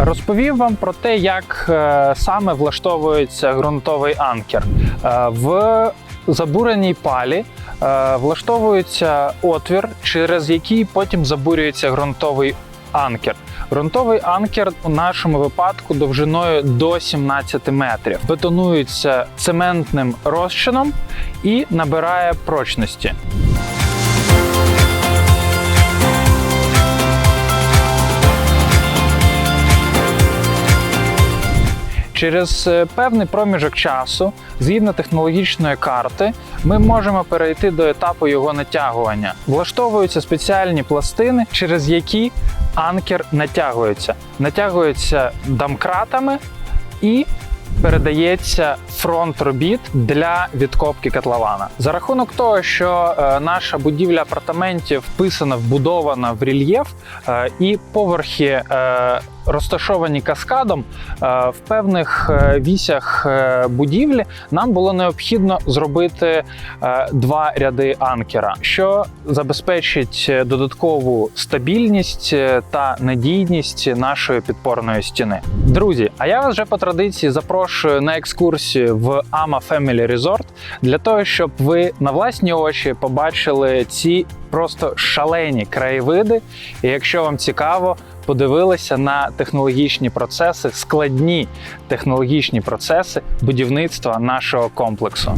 Розповів вам про те, як е, саме влаштовується ґрунтовий анкер. Е, В забуреній палі е, влаштовується отвір, через який потім забурюється ґрунтовий анкер. Ґрунтовий анкер у нашому випадку довжиною до 17 метрів. Бетонується цементним розчином і набирає прочності. Через е, певний проміжок часу, згідно технологічної карти, ми можемо перейти до етапу його натягування. Влаштовуються спеціальні пластини, через які анкер натягується. Натягується домкратами і передається фронт робіт для відкопки котлована. За рахунок того, що е, наша будівля апартаментів вписана, вбудована в рельєф, е, і поверхи розташовані каскадом, е, в певних е, вісях е, будівлі нам було необхідно зробити два ряди анкера, що забезпечить додаткову стабільність та надійність нашої підпорної стіни. Друзі, а я вас вже по традиції запрошую на екскурсію в Ama Family Resort для того, щоб ви на власні очі побачили ці просто шалені краєвиди. І якщо вам цікаво, подивилися на технологічні процеси, складні технологічні процеси будівництва нашого комплексу.